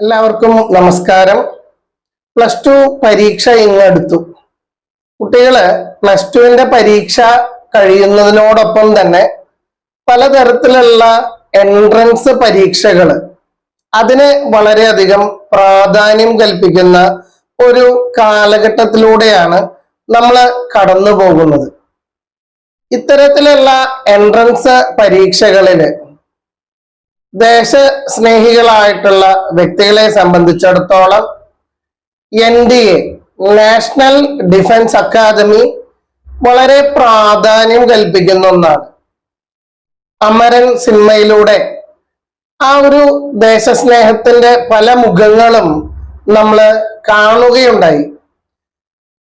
എല്ലാവർക്കും നമസ്കാരം. Plus two പരീക്ഷ ഇങ്ങെടുത്തു കുട്ടികൾ പ്ലസ് ടുവിന്റെ പരീക്ഷ കഴിയുന്നതിനോടൊപ്പം തന്നെ പലതരത്തിലുള്ള എൻട്രൻസ് പരീക്ഷകൾ അതിന് വളരെയധികം പ്രാധാന്യം കൽപ്പിക്കുന്ന ഒരു കാലഘട്ടത്തിലൂടെയാണ് നമ്മൾ കടന്നു പോകുന്നത് ഇത്തരത്തിലുള്ള എൻട്രൻസ് പരീക്ഷകളിൽ ദേശസ്നേഹികളായിട്ടുള്ള വ്യക്തികളെ സംബന്ധിച്ചിടത്തോളം N D A national defence academy വളരെ പ്രാധാന്യം കൽപ്പിക്കുന്ന ഒന്നാണ്. അമരൻ സിനിമയിലൂടെ ആ ഒരു ദേശസ്നേഹത്തിന്റെ പല മുഖങ്ങളും നമ്മൾ കാണുകയുണ്ടായി.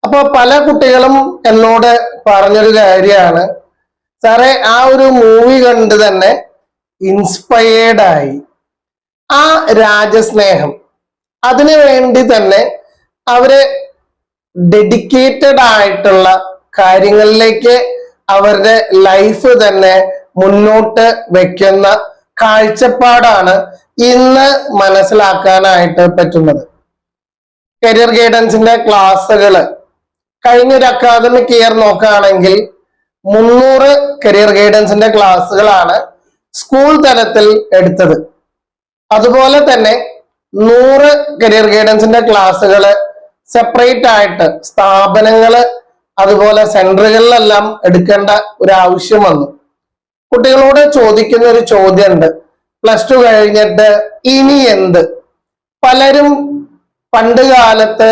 അപ്പോൾ പല കുട്ടികളും എന്നോട് പറഞ്ഞൊരു കാര്യമാണ് സാറേ ആ ഒരു മൂവി കണ്ട് തന്നെ ഇൻസ്പയേർഡ് ആയി. ആ രാജസ്നേഹം. അതിനു വേണ്ടി തന്നെ അവരെ ഡെഡിക്കേറ്റഡ് ആയിട്ടുള്ള കാര്യങ്ങളിലേക്ക് അവരുടെ ലൈഫ് തന്നെ മുന്നോട്ട് വെക്കുന്ന കാഴ്ചപ്പാടാണ് ഇന്ന് മനസ്സിലാക്കാനായിട്ട് പറ്റുന്നത്. കരിയർ ഗൈഡൻസിന്റെ ക്ലാസ്സുകൾ കഴിഞ്ഞൊരു അക്കാദമിക് ഇയർ നോക്കുകയാണെങ്കിൽ മുന്നൂറ് കരിയർ ഗൈഡൻസിന്റെ ക്ലാസ്സുകളാണ് സ്കൂൾ തലത്തിൽ എടുത്തത്. അതുപോലെ തന്നെ നൂറ് കരിയർ ഗൈഡൻസിന്റെ ക്ലാസ്സുകൾ സെപ്പറേറ്റ് ആയിട്ട് സ്ഥാപനങ്ങൾ അതുപോലെ സെന്ററുകളിലെല്ലാം എടുക്കേണ്ട ഒരു ആവശ്യം വന്നു. കുട്ടികളോട് ചോദിക്കുന്ന ഒരു ചോദ്യമുണ്ട്. പ്ലസ് ടു കഴിഞ്ഞിട്ട് ഇനി എന്ത്? പലരും പണ്ട് കാലത്ത്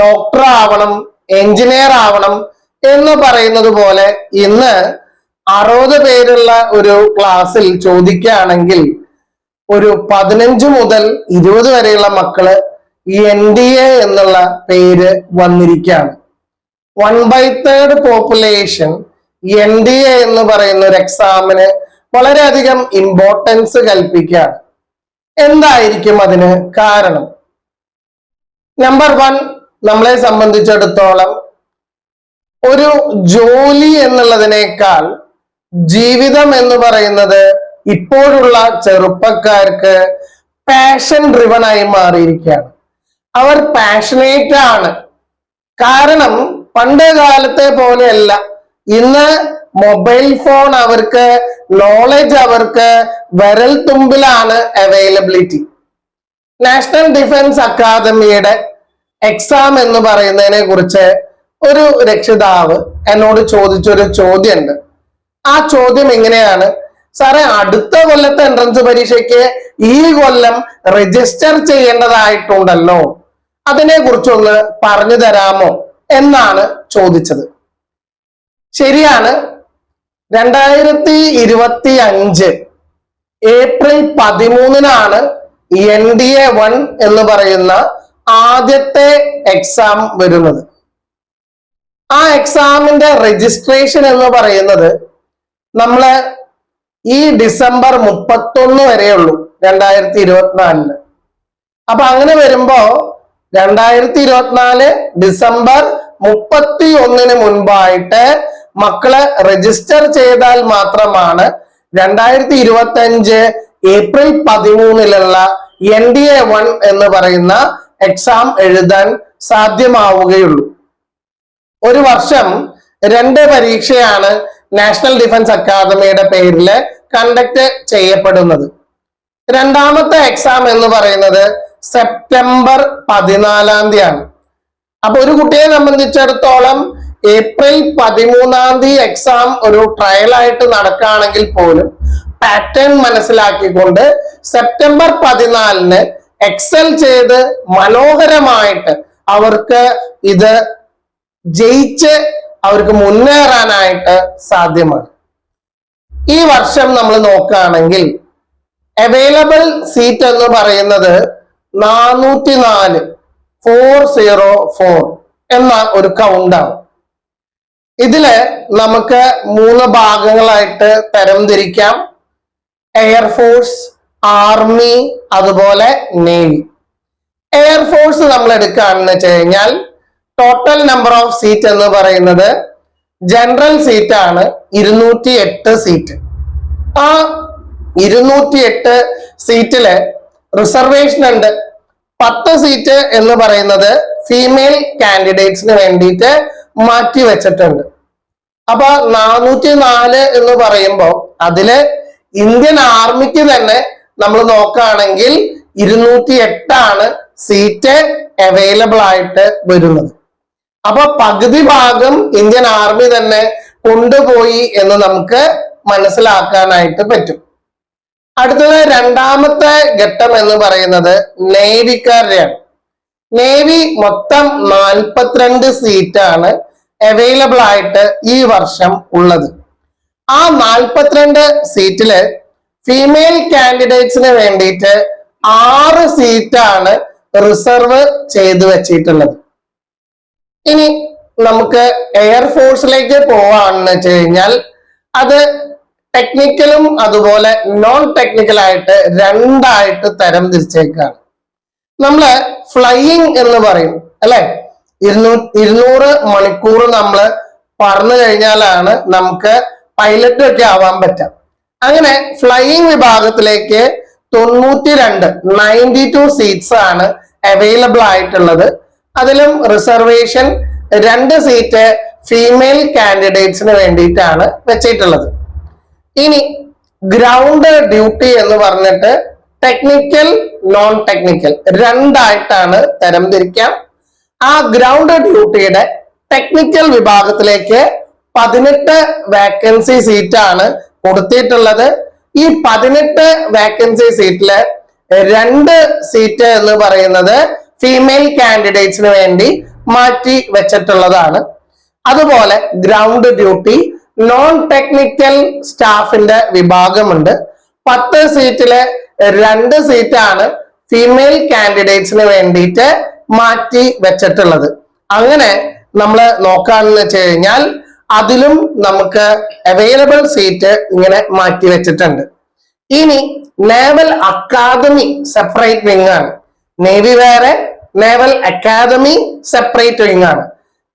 ഡോക്ടർ ആവണം എഞ്ചിനീയർ ആവണം എന്ന് പറയുന്നത് പോലെ ഇന്ന് അറുപത് പേരുള്ള ഒരു ക്ലാസ്സിൽ ചോദിക്കുകയാണെങ്കിൽ ഒരു പതിനഞ്ച് മുതൽ ഇരുപത് വരെയുള്ള മക്കൾ എൻ ഡി എ എന്നുള്ള പേര് വന്നിരിക്കുകയാണ്. One by third population N D A എന്ന് പറയുന്ന ഒരു എക്സാമിന് വളരെയധികം ഇമ്പോർട്ടൻസ് കൽപ്പിക്കുകയാണ്. എന്തായിരിക്കും അതിന് കാരണം? നമ്പർ വൺ നമ്മളെ സംബന്ധിച്ചിടത്തോളം ഒരു ജോലി എന്നുള്ളതിനേക്കാൾ ജീവിതം എന്ന് പറയുന്നത് ഇപ്പോഴുള്ള ചെറുപ്പക്കാർക്ക് പാഷൻ ഡ്രിവൺ ആയി മാറിയിരിക്കുകയാണ്. അവർ പാഷനേറ്റ് ആണ്. കാരണം പണ്ട് കാലത്തെ പോലെയല്ല. ഇന്ന് മൊബൈൽ ഫോൺ അവർക്ക് നോളജ് അവർക്ക് വിരൽ തുമ്പിലാണ് അവൈലബിലിറ്റി നാഷണൽ ഡിഫൻസ് അക്കാദമിയുടെ എക്സാം എന്ന് പറയുന്നതിനെ കുറിച്ച് ഒരു രക്ഷിതാവ് എന്നോട് ചോദിച്ചൊരു ചോദ്യമുണ്ട്. ആ ചോദ്യം എങ്ങനെയാണ്? സാറേ അടുത്ത കൊല്ലത്തെ എൻട്രൻസ് പരീക്ഷയ്ക്ക് ഈ കൊല്ലം രജിസ്റ്റർ ചെയ്യേണ്ടതായിട്ടുണ്ടല്ലോ. അതിനെ കുറിച്ചൊന്ന് പറഞ്ഞു തരാമോ എന്നാണ് ചോദിച്ചത്. ശരിയാണ്. രണ്ടായിരത്തി ഇരുപത്തി അഞ്ച് ഏപ്രിൽ പതിമൂന്നിനാണ് എൻ ഡി എ വൺ എന്ന് പറയുന്ന ആദ്യത്തെ എക്സാം വരുന്നത്. ആ എക്സാമിന്റെ രജിസ്ട്രേഷൻ എന്ന് പറയുന്നത് നമ്മൾ ഈ ഡിസംബർ മുപ്പത്തൊന്ന് വരെയുള്ളൂ രണ്ടായിരത്തി ഇരുപത്തിനാലിന് അപ്പൊ അങ്ങനെ വരുമ്പോ രണ്ടായിരത്തി ഇരുപത്തിനാല് ഡിസംബർ മുപ്പത്തി ഒന്നിന് മുൻപായിട്ട് മക്കൾ രജിസ്റ്റർ ചെയ്താൽ മാത്രമാണ് രണ്ടായിരത്തി ഇരുപത്തി അഞ്ച് ഏപ്രിൽ പതിമൂന്നിലുള്ള എൻ ഡി എ വൺ എന്ന് പറയുന്ന എക്സാം എഴുതാൻ സാധ്യമാവുകയുള്ളൂ. ഒരു വർഷം രണ്ട് പരീക്ഷയാണ് നാഷണൽ ഡിഫൻസ് അക്കാദമിയുടെ പേരിൽ കണ്ടക്ട് ചെയ്യപ്പെടുന്നത്. രണ്ടാമത്തെ എക്സാം എന്ന് പറയുന്നത് സെപ്റ്റംബർ പതിനാലാം തീയതിയാണ്. അപ്പൊ ഒരു കുട്ടിയെ സംബന്ധിച്ചിടത്തോളം ഏപ്രിൽ പതിമൂന്നാം തീയതി എക്സാം ഒരു ട്രയൽ ആയിട്ട് നടക്കുകയാണെങ്കിൽ പോലും പാറ്റേൺ മനസ്സിലാക്കിക്കൊണ്ട് സെപ്റ്റംബർ പതിനാലിന് എക്സൽ ചെയ്ത് മനോഹരമായിട്ട് അവർക്ക് ഇത് ജയിച്ച് അവർക്ക് മുന്നേറാനായിട്ട് സാധ്യമാണ്. ഈ വർഷം നമ്മൾ നോക്കുകയാണെങ്കിൽ അവൈലബിൾ സീറ്റ് എന്ന് പറയുന്നത് നാനൂറ്റി നാല് ഫോർ സീറോ ഫോർ എന്ന ഒരു കൗണ്ടാണ് ഇതിൽ നമുക്ക് മൂന്ന് ഭാഗങ്ങളായിട്ട് തരംതിരിക്കാം. എയർഫോഴ്സ് ആർമി അതുപോലെ നേവി എയർഫോഴ്സ് നമ്മൾ എടുക്കുകയാണെന്ന് വെച്ച് കഴിഞ്ഞാൽ ടോട്ടൽ നമ്പർ ഓഫ് സീറ്റ് എന്ന് പറയുന്നത് ജനറൽ സീറ്റ് ആണ് ഇരുന്നൂറ്റി എട്ട് സീറ്റ് ആ ഇരുന്നൂറ്റി എട്ട് സീറ്റിൽ റിസർവേഷൻ ഉണ്ട്. പത്ത് സീറ്റ് എന്ന് പറയുന്നത് ഫീമെയിൽ കാൻഡിഡേറ്റ്സിന് വേണ്ടിയിട്ട് മാറ്റി വെച്ചിട്ടുണ്ട്. അപ്പൊ നാനൂറ്റി നാല് എന്ന് പറയുമ്പോൾ അതിൽ ഇന്ത്യൻ ആർമിക്ക് തന്നെ നമ്മൾ നോക്കുകയാണെങ്കിൽ ഇരുന്നൂറ്റി എട്ടാണ് സീറ്റ് അവൈലബിൾ ആയിട്ട് വരുന്നത്. അപ്പൊ പകുതി ഭാഗം ഇന്ത്യൻ ആർമി തന്നെ കൊണ്ടുപോയി എന്ന് നമുക്ക് മനസ്സിലാക്കാനായിട്ട് പറ്റും. അടുത്തത് രണ്ടാമത്തെ ഘട്ടം എന്ന് പറയുന്നത് നേവിക്കാരുടെയാണ്. നേവി മൊത്തം നാൽപ്പത്തിരണ്ട് സീറ്റാണ് അവൈലബിൾ ആയിട്ട് ഈ വർഷം ഉള്ളത്. ആ നാൽപ്പത്തിരണ്ട് സീറ്റിൽ ഫീമെയിൽ കാൻഡിഡേറ്റ്സിന് വേണ്ടിയിട്ട് ആറ് സീറ്റാണ് റിസർവ് ചെയ്തു വെച്ചിട്ടുള്ളത്. ഇനി നമുക്ക് എയർഫോഴ്സിലേക്ക് പോവാണെന്ന് വെച്ച് കഴിഞ്ഞാൽ അത് ടെക്നിക്കലും അതുപോലെ നോൺ ടെക്നിക്കലായിട്ട് രണ്ടായിട്ട് തരം തിരിച്ചേക്കാണ്. നമ്മൾ ഫ്ലൈയിങ് എന്ന് പറയും അല്ലെ? ഇരുന്നൂ ഇരുന്നൂറ് മണിക്കൂർ നമ്മൾ പറഞ്ഞു കഴിഞ്ഞാലാണ് നമുക്ക് പൈലറ്റ് ഒക്കെ ആവാൻ പറ്റുക അങ്ങനെ ഫ്ലൈയിങ് വിഭാഗത്തിലേക്ക് തൊണ്ണൂറ്റി രണ്ട് നയന്റി ടു സീറ്റ്സ് ആണ് അവൈലബിൾ ആയിട്ടുള്ളത്. അതിലും റിസർവേഷൻ രണ്ട് സീറ്റ് ഫീമെയിൽ കാൻഡിഡേറ്റ്സിന് വേണ്ടിയിട്ടാണ് വെച്ചിട്ടുള്ളത്. ഇനി ഗ്രൗണ്ട് ഡ്യൂട്ടി എന്ന് പറഞ്ഞിട്ട് ടെക്നിക്കൽ നോൺ ടെക്നിക്കൽ രണ്ടായിട്ടാണ് തരംതിരിക്കാം. ആ ഗ്രൗണ്ട് ഡ്യൂട്ടിയുടെ ടെക്നിക്കൽ വിഭാഗത്തിലേക്ക് പതിനെട്ട് വാക്കൻസി സീറ്റാണ് കൊടുത്തിട്ടുള്ളത്. ഈ പതിനെട്ട് വാക്കൻസി സീറ്റിൽ രണ്ട് സീറ്റ് എന്ന് പറയുന്നത് ഫീമെയിൽ കാൻഡിഡേറ്റ്സിന് വേണ്ടി മാറ്റി വെച്ചിട്ടുള്ളതാണ്. അതുപോലെ ഗ്രൗണ്ട് ഡ്യൂട്ടി നോൺ ടെക്നിക്കൽ സ്റ്റാഫിന്റെ വിഭാഗമുണ്ട്. പത്ത് സീറ്റിലെ രണ്ട് സീറ്റാണ് ഫീമെയിൽ കാൻഡിഡേറ്റ്സിന് വേണ്ടിയിട്ട് മാറ്റി വെച്ചിട്ടുള്ളത്. അങ്ങനെ നമ്മൾ നോക്കാന്ന് വെച്ച് കഴിഞ്ഞാൽ അതിലും നമുക്ക് അവൈലബിൾ സീറ്റ് ഇങ്ങനെ മാറ്റി വെച്ചിട്ടുണ്ട്. ഇനി നേവൽ അക്കാദമി സെപ്പറേറ്റ് വിങ് ആണ്. നേവി വേറെ നേവൽ അക്കാദമി സെപ്പറേറ്റ് വിങ് ആണ്.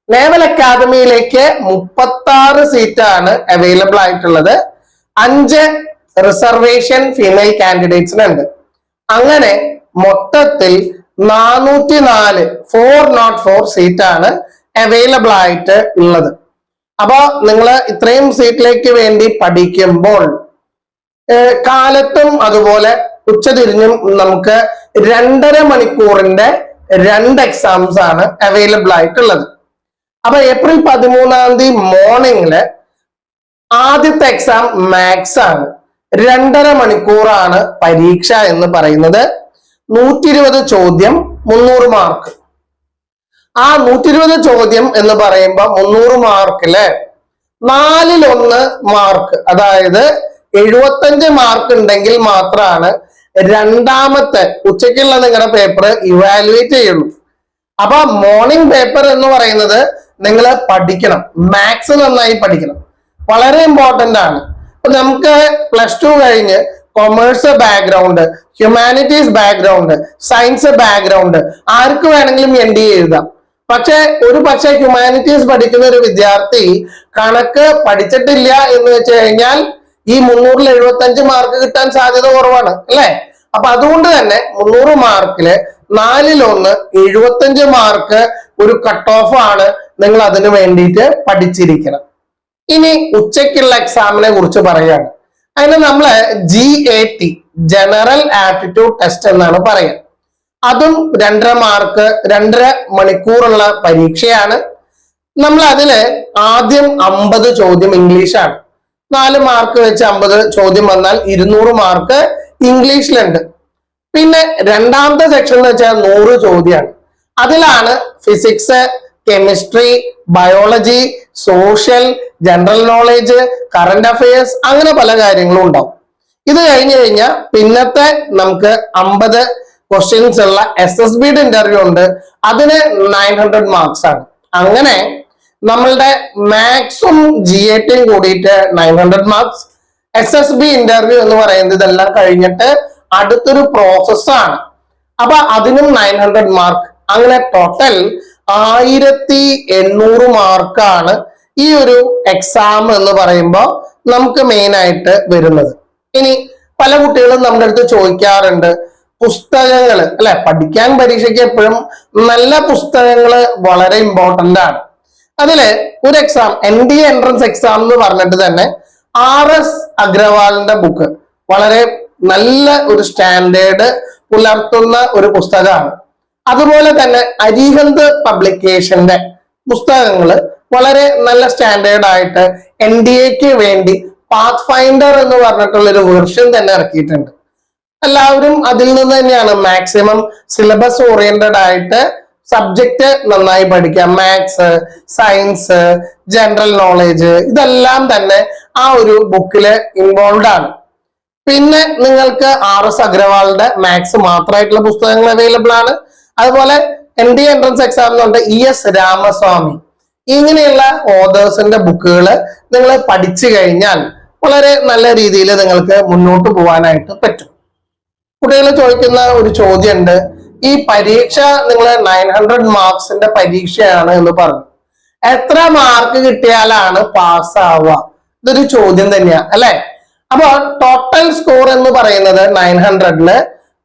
നേവൽ അക്കാദമിയിലേക്ക് മുപ്പത്തി ആറ് സീറ്റാണ് അവൈലബിൾ ആയിട്ടുള്ളത്. അഞ്ച് റിസർവേഷൻ ഫീമെയിൽ കാൻഡിഡേറ്റ്സിനുണ്ട് അങ്ങനെ മൊത്തത്തിൽ നാനൂറ്റി നാല് ഫോർ നോട്ട് ഫോർ സീറ്റാണ് അവൈലബിൾ ആയിട്ട് ഉള്ളത്. അപ്പൊ നിങ്ങൾ ഇത്രയും സീറ്റിലേക്ക് വേണ്ടി പഠിക്കുമ്പോൾ കാലത്തും അതുപോലെ ഉച്ചതിരിഞ്ഞും നമുക്ക് രണ്ടര മണിക്കൂറിന്റെ രണ്ട് എക്സാംസ് ആണ് അവൈലബിൾ ആയിട്ടുള്ളത്. അപ്പൊ ഏപ്രിൽ പതിമൂന്നാം തീയതി മോർണിംഗിൽ ആദ്യത്തെ എക്സാം മാത്സ് ആണ്. രണ്ടര മണിക്കൂറാണ് പരീക്ഷ എന്ന് പറയുന്നത്. നൂറ്റി ഇരുപത് ചോദ്യം മുന്നൂറ് മാർക്ക് ആ നൂറ്റി ഇരുപത് ചോദ്യം എന്ന് പറയുമ്പോൾ മുന്നൂറ് മാർക്കിൽ നാലിലൊന്ന് മാർക്ക് അതായത് എഴുപത്തഞ്ച് മാർക്ക് ഉണ്ടെങ്കിൽ മാത്രമാണ് രണ്ടാമത്തെ ഉച്ചയ്ക്കുള്ള നിങ്ങളുടെ പേപ്പർ ഇവാലുവേറ്റ് ചെയ്യുള്ളൂ അപ്പൊ മോർണിംഗ് പേപ്പർ എന്ന് പറയുന്നത് നിങ്ങൾ പഠിക്കണം. മാത്സ് നന്നായി പഠിക്കണം. വളരെ ഇമ്പോർട്ടന്റ് ആണ്. അപ്പൊ നമുക്ക് പ്ലസ് ടു കഴിഞ്ഞ് commerce background humanities background science background ആർക്ക് വേണമെങ്കിലും എൻ ഡി എഴുതാം. പക്ഷെ ഒരു പക്ഷെ ഹ്യൂമാനിറ്റീസ് പഠിക്കുന്ന ഒരു വിദ്യാർത്ഥി കണക്ക് പഠിച്ചിട്ടില്ല എന്ന് വെച്ച് കഴിഞ്ഞാൽ ഈ മുന്നൂറിൽ എഴുപത്തി അഞ്ച് മാർക്ക് കിട്ടാൻ സാധ്യത കുറവാണ് അല്ലെ? അപ്പൊ അതുകൊണ്ട് തന്നെ മുന്നൂറ് മാർക്കിൽ നാലിലൊന്ന് എഴുപത്തഞ്ച് മാർക്ക് ഒരു കട്ട് ഓഫ് ആണ് നിങ്ങൾ അതിനു വേണ്ടിയിട്ട് പഠിച്ചിരിക്കണം. ഇനി ഉച്ചയ്ക്കുള്ള എക്സാമിനെ കുറിച്ച് പറയുകയാണ്. അതിന് നമ്മൾ G A T general aptitude test എന്നാണ് പറയുക. അതും രണ്ടര മാർക്ക് രണ്ടര മണിക്കൂറുള്ള പരീക്ഷയാണ്. നമ്മൾ അതിൽ ആദ്യം അമ്പത് ചോദ്യം ഇംഗ്ലീഷാണ് നാല് മാർക്ക് വെച്ച് അമ്പത് ചോദ്യം വന്നാൽ ഇരുന്നൂറ് മാർക്ക് ഇംഗ്ലീഷിലുണ്ട്. പിന്നെ രണ്ടാമത്തെ സെക്ഷൻ എന്ന് വെച്ചാൽ നൂറ് ചോദ്യമാണ് അതിലാണ് physics chemistry biology social general knowledge current affairs അങ്ങനെ പല കാര്യങ്ങളും ഉണ്ടാവും. ഇത് കഴിഞ്ഞു കഴിഞ്ഞാൽ പിന്നത്തെ നമുക്ക് അമ്പത് ക്വസ്റ്റ്യൻസ് ഉള്ള എസ് എസ് ബിയുടെ ഇന്റർവ്യൂ ഉണ്ട്. അതിന് നയൻ ഹൺഡ്രഡ് മാർക്സ് ആണ്. അങ്ങനെ നമ്മളുടെ മാത്സും ജി എ ടിയും കൂടിയിട്ട് nine hundred marks S S B interview എന്ന് പറയുന്നത് ഇതെല്ലാം കഴിഞ്ഞിട്ട് അടുത്തൊരു പ്രോസസ്സാണ് അപ്പൊ അതിനും നയൻ ഹൺഡ്രഡ് മാർക്ക് അങ്ങനെ ടോട്ടൽ ആയിരത്തി എണ്ണൂറ് മാർക്കാണ് ഈ ഒരു എക്സാം എന്ന് പറയുമ്പോൾ നമുക്ക് മെയിൻ ആയിട്ട് വരുന്നത്. ഇനി പല കുട്ടികളും നമ്മുടെ അടുത്ത് ചോദിക്കാറുണ്ട് പുസ്തകങ്ങൾ അല്ലെ? പഠിക്കാൻ പരീക്ഷയ്ക്ക് എപ്പോഴും നല്ല പുസ്തകങ്ങൾ വളരെ ഇമ്പോർട്ടന്റ് ആണ്. അതിൽ ഒരു exam N D entrance exam എന്ന് പറഞ്ഞിട്ട് തന്നെ ആർ എസ് അഗ്രവാളിന്റെ ബുക്ക് വളരെ നല്ല ഒരു സ്റ്റാൻഡേർഡ് പുലർത്തുന്ന ഒരു പുസ്തകമാണ്. അതുപോലെ തന്നെ അരിഹന്ത് പബ്ലിക്കേഷന്റെ പുസ്തകങ്ങൾ വളരെ നല്ല സ്റ്റാൻഡേർഡ് ആയിട്ട് എൻ ഡി എക്ക് വേണ്ടി പാത്ത് ഫൈൻഡർ എന്ന് പറഞ്ഞിട്ടുള്ള ഒരു വെർഷൻ തന്നെ ഇറക്കിയിട്ടുണ്ട്. എല്ലാവരും അതിൽ നിന്ന് തന്നെയാണ് മാക്സിമം സിലബസ് ഓറിയന്റഡ് ആയിട്ട് സബ്ജക്റ്റ് നന്നായി പഠിക്കാം. മാത്സ് സയൻസ് ജനറൽ നോളേജ് ഇതെല്ലാം തന്നെ ആ ഒരു ബുക്കിൽ ഇൻവോൾവ് ആണ്. പിന്നെ നിങ്ങൾക്ക് ആർ എസ് അഗ്രവാളിന്റെ മാത്സ് മാത്രമായിട്ടുള്ള പുസ്തകങ്ങൾ അവൈലബിൾ ആണ്. അതുപോലെ എൻ ഡി എൻട്രൻസ് എക്സാം എന്നുണ്ട് ഇ എസ് രാമസ്വാമി ഇങ്ങനെയുള്ള ഓതേഴ്സിന്റെ ബുക്കുകൾ നിങ്ങൾ പഠിച്ചു കഴിഞ്ഞാൽ വളരെ നല്ല രീതിയിൽ നിങ്ങൾക്ക് മുന്നോട്ട് പോകാനായിട്ട് പറ്റും. കുട്ടികൾ ചോദിക്കുന്ന ഒരു ചോദ്യമുണ്ട്. ഈ പരീക്ഷ നിങ്ങൾ നയൻ ഹൺഡ്രഡ് മാർക്സിന്റെ പരീക്ഷയാണ് എന്ന് പറഞ്ഞു. എത്ര മാർക്ക് കിട്ടിയാലാണ് പാസ്സാവുക ഇതൊരു ചോദ്യം തന്നെയാ അല്ലെ? അപ്പൊ ടോട്ടൽ സ്കോർ എന്ന് പറയുന്നത് നയൻ ഹൺഡ്രഡിൽ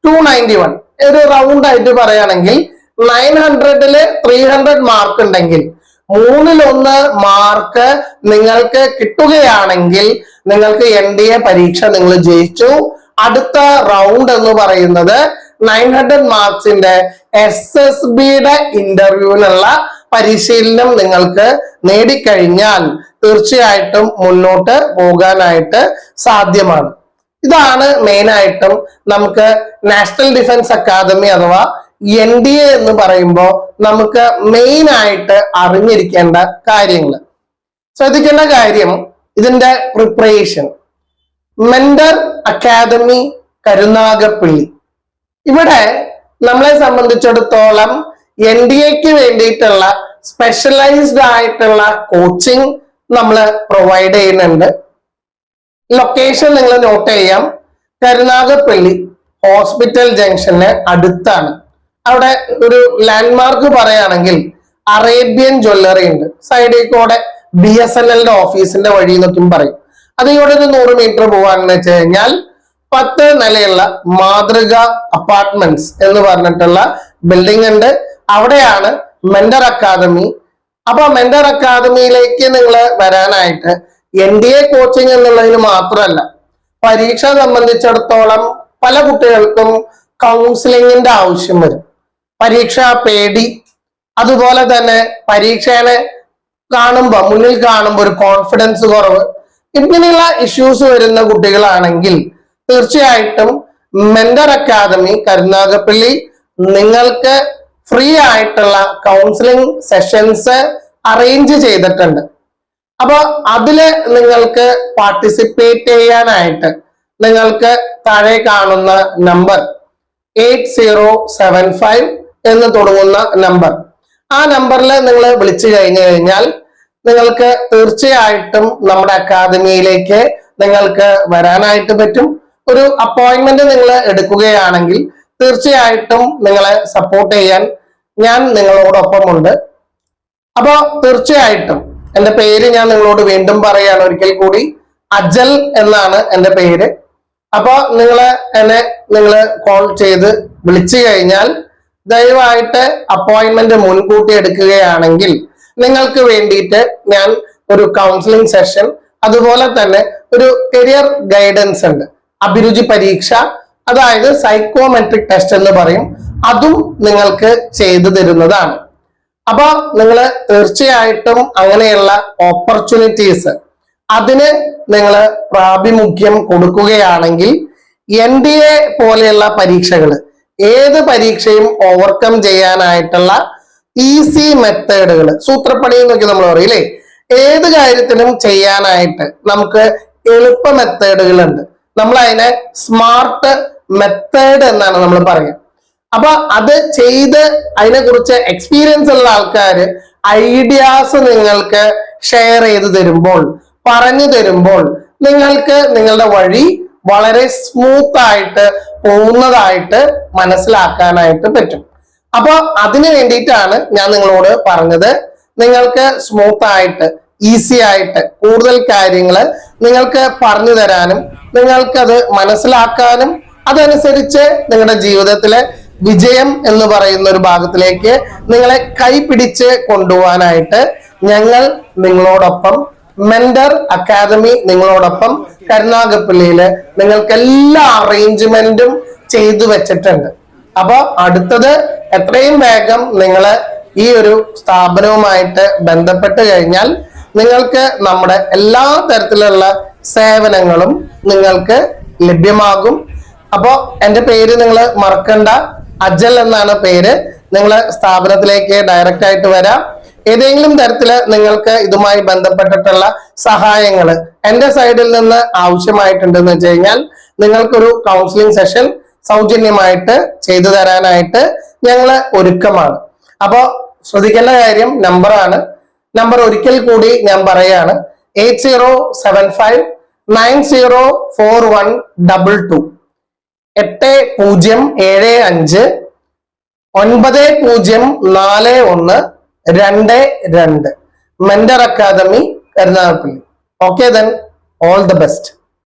ടു നയന്റി വൺ ഒരു റൗണ്ട് ആയിട്ട് പറയുകയാണെങ്കിൽ നയൻ ഹൺഡ്രഡിൽ ത്രീ ഹൺഡ്രഡ് മാർക്ക് ഉണ്ടെങ്കിൽ മൂന്നിലൊന്ന് മാർക്ക് നിങ്ങൾക്ക് കിട്ടുകയാണെങ്കിൽ നിങ്ങൾക്ക് എൻ ഡി എ പരീക്ഷ നിങ്ങൾ ജയിച്ചു. അടുത്ത റൗണ്ട് എന്ന് പറയുന്നത് നയൻ ഹൺഡ്രഡ് മാർക്സിന്റെ എസ് എസ് ബിയുടെ ഇന്റർവ്യൂവിനുള്ള പരിശീലനം നിങ്ങൾക്ക് നേടിക്കഴിഞ്ഞാൽ തീർച്ചയായിട്ടും മുന്നോട്ട് പോകാനായിട്ട് സാധ്യമാണ്. ഇതാണ് മെയിൻ ആയിട്ടും നമുക്ക് നാഷണൽ ഡിഫൻസ് അക്കാദമി അഥവാ എൻ ഡി എ എന്ന് പറയുമ്പോൾ നമുക്ക് മെയിൻ ആയിട്ട് അറിഞ്ഞിരിക്കേണ്ട കാര്യങ്ങൾ. ശ്രദ്ധിക്കേണ്ട കാര്യം ഇതിന്റെ പ്രിപ്പറേഷൻ മെന്റർ അക്കാദമി കരുനാഗപ്പള്ളി. ഇവിടെ നമ്മളെ സംബന്ധിച്ചിടത്തോളം എൻ ഡി എക്ക് വേണ്ടിയിട്ടുള്ള സ്പെഷ്യലൈസ്ഡ് ആയിട്ടുള്ള കോച്ചിങ് നമ്മൾ പ്രൊവൈഡ് ചെയ്യുന്നുണ്ട്. ലൊക്കേഷൻ നിങ്ങൾ നോട്ട് ചെയ്യാം. കരുനാഗപ്പള്ളി ഹോസ്പിറ്റൽ ജംഗ്ഷന് അടുത്താണ്. അവിടെ ഒരു ലാൻഡ്മാർക്ക് പറയുകയാണെങ്കിൽ അറേബ്യൻ ജ്വല്ലറി ഉണ്ട്. സൈഡിൽ കൂടെ ബി എസ് എൻ എല്ലിന്റെ ഓഫീസിന്റെ വഴി എന്നൊക്കെയും പറയും. അത് ഇവിടെ ഒരു നൂറ് മീറ്റർ പോവാണെന്ന് വെച്ച് കഴിഞ്ഞാൽ പത്ത് നിലയുള്ള മാതൃക അപ്പാർട്ട്മെന്റ്സ് എന്ന് പറഞ്ഞിട്ടുള്ള ബിൽഡിംഗ് ഉണ്ട്. അവിടെയാണ് മെന്റർ അക്കാദമി അപ്പൊ മെന്റർ അക്കാദമിയിലേക്ക് നിങ്ങൾ വരാനായിട്ട് എൻ ഡി എ കോച്ചിങ് എന്നുള്ളതിന് മാത്രമല്ല പരീക്ഷ സംബന്ധിച്ചിടത്തോളം പല കുട്ടികൾക്കും കൗൺസിലിങ്ങിന്റെ ആവശ്യം വരും. പരീക്ഷ പേടി അതുപോലെ തന്നെ പരീക്ഷേനെ കാണുമ്പോൾ മുന്നിൽ കാണുമ്പോൾ ഒരു കോൺഫിഡൻസ് കുറവ്. ഇങ്ങനെയുള്ള ഇഷ്യൂസ് വരുന്ന കുട്ടികളാണെങ്കിൽ തീർച്ചയായിട്ടും മെന്റർ അക്കാദമി കരുനാഗപ്പള്ളി നിങ്ങൾക്ക് ഫ്രീ ആയിട്ടുള്ള കൗൺസിലിംഗ് സെഷൻസ് അറേഞ്ച് ചെയ്തിട്ടുണ്ട്. അപ്പോൾ അതിൽ നിങ്ങൾക്ക് പാർട്ടിസിപ്പേറ്റ് ചെയ്യാനായിട്ട് നിങ്ങൾക്ക് താഴെ കാണുന്ന number eight zero seven five എന്ന് തുടങ്ങുന്ന നമ്പർ ആ നമ്പറിൽ നിങ്ങൾ വിളിച്ചു കഴിഞ്ഞു കഴിഞ്ഞാൽ നിങ്ങൾക്ക് തീർച്ചയായിട്ടും നമ്മുടെ അക്കാദമിയിലേക്ക് നിങ്ങൾക്ക് വരാനായിട്ട് പറ്റും. ഒരു അപ്പോയിന്റ്മെന്റ് നിങ്ങൾ എടുക്കുകയാണെങ്കിൽ തീർച്ചയായിട്ടും നിങ്ങളെ സപ്പോർട്ട് ചെയ്യാൻ ഞാൻ നിങ്ങളോടൊപ്പമുണ്ട്. അപ്പോ തീർച്ചയായിട്ടും എന്റെ പേര് ഞാൻ നിങ്ങളോട് വീണ്ടും പറയാണ് ഒരിക്കൽ കൂടി അജൽ എന്നാണ് എന്റെ പേര്. അപ്പൊ നിങ്ങൾ എന്നെ നിങ്ങൾ കോൾ ചെയ്ത് വിളിച്ചു കഴിഞ്ഞാൽ ദയവായിട്ട് അപ്പോയിന്റ്മെന്റ് മുൻകൂട്ടി എടുക്കുകയാണെങ്കിൽ നിങ്ങൾക്ക് വേണ്ടിയിട്ട് ഞാൻ ഒരു കൗൺസിലിംഗ് സെഷൻ അതുപോലെ തന്നെ ഒരു കരിയർ ഗൈഡൻസ് ഉണ്ട്. അഭിരുചി പരീക്ഷ അതായത് സൈക്കോമെട്രിക് ടെസ്റ്റ് എന്ന് പറയും. അതും നിങ്ങൾക്ക് ചെയ്തു തരുന്നതാണ്. അപ്പൊ നിങ്ങൾ തീർച്ചയായിട്ടും അങ്ങനെയുള്ള ഓപ്പർച്യൂണിറ്റീസ് അതിന് നിങ്ങൾ പ്രാഭിമുഖ്യം കൊടുക്കുകയാണെങ്കിൽ എൻ ഡി എ പോലെയുള്ള പരീക്ഷകൾ ഏത് പരീക്ഷയും ഓവർകം ചെയ്യാനായിട്ടുള്ള ഈസി മെത്തേഡുകൾ സൂത്രപ്പണി എന്നൊക്കെ നമ്മൾ പറയില്ലേ ഏത് കാര്യത്തിനും ചെയ്യാനായിട്ട് നമുക്ക് എളുപ്പ മെത്തേഡുകളുണ്ട് നമ്മൾ അതിനെ സ്മാർട്ട് മെത്തേഡ് എന്നാണ് നമ്മൾ പറയുക. അപ്പൊ അത് ചെയ്ത് അതിനെ കുറിച്ച് എക്സ്പീരിയൻസ് ഉള്ള ആൾക്കാർ ഐഡിയാസ് നിങ്ങൾക്ക് ഷെയർ ചെയ്ത് തരുമ്പോൾ പറഞ്ഞു തരുമ്പോൾ നിങ്ങൾക്ക് നിങ്ങളുടെ വഴി വളരെ സ്മൂത്ത് ആയിട്ട് പോകുന്നതായിട്ട് മനസ്സിലാക്കാനായിട്ട് പറ്റും. അപ്പോൾ അതിനു വേണ്ടിയിട്ടാണ് ഞാൻ നിങ്ങളോട് പറഞ്ഞത്. നിങ്ങൾക്ക് സ്മൂത്ത് ആയിട്ട് ഈസി ആയിട്ട് കൂടുതൽ കാര്യങ്ങൾ നിങ്ങൾക്ക് പറഞ്ഞു തരാനും നിങ്ങൾക്കത് മനസ്സിലാക്കാനും അതനുസരിച്ച് നിങ്ങളുടെ ജീവിതത്തിലെ വിജയം എന്ന് പറയുന്ന ഒരു ഭാഗത്തിലേക്ക് നിങ്ങളെ കൈപിടിച്ച് കൊണ്ടുപോകാനായിട്ട് ഞങ്ങൾ നിങ്ങളോടൊപ്പം മെന്റർ അക്കാദമി നിങ്ങളോടൊപ്പം കരുനാഗപ്പള്ളിയിൽ നിങ്ങൾക്ക് എല്ലാ അറേഞ്ച്മെന്റും ചെയ്തു വെച്ചിട്ടുണ്ട്. അപ്പൊ അടുത്തത് എത്രയും വേഗം നിങ്ങൾ ഈ ഒരു സ്ഥാപനവുമായിട്ട് ബന്ധപ്പെട്ട് കഴിഞ്ഞാൽ നിങ്ങൾക്ക് നമ്മുടെ എല്ലാ തരത്തിലുള്ള സേവനങ്ങളും നിങ്ങൾക്ക് ലഭ്യമാകും. അപ്പോൾ എന്റെ പേര് നിങ്ങൾ മറക്കണ്ട. അജൽ എന്നാണ് പേര്. നിങ്ങൾ സ്ഥാപനത്തിലേക്ക് ഡയറക്റ്റ് ആയിട്ട് വരാം. ഏതെങ്കിലും തരത്തിൽ നിങ്ങൾക്ക് ഇതുമായി ബന്ധപ്പെട്ടിട്ടുള്ള സഹായങ്ങൾ എന്റെ സൈഡിൽ നിന്ന് ആവശ്യമായിട്ടുണ്ടെന്ന് വെച്ച് കഴിഞ്ഞാൽ നിങ്ങൾക്കൊരു കൗൺസിലിംഗ് സെഷൻ സൗജന്യമായിട്ട് ചെയ്തു തരാനായിട്ട് ഞങ്ങൾ ഒരുക്കമാണ്. അപ്പോൾ ശ്രദ്ധിക്കേണ്ട കാര്യം നമ്പറാണ് നമ്പർ ഒരിക്കൽ കൂടി ഞാൻ പറയാണ്. Eight zero seven five nine zero four one double two. എട്ട് പൂജ്യം ഏഴ് അഞ്ച് ഒൻപത് പൂജ്യം നാല് ഒന്ന് രണ്ട് രണ്ട്. Mentor academy Karunagappally okay then all the best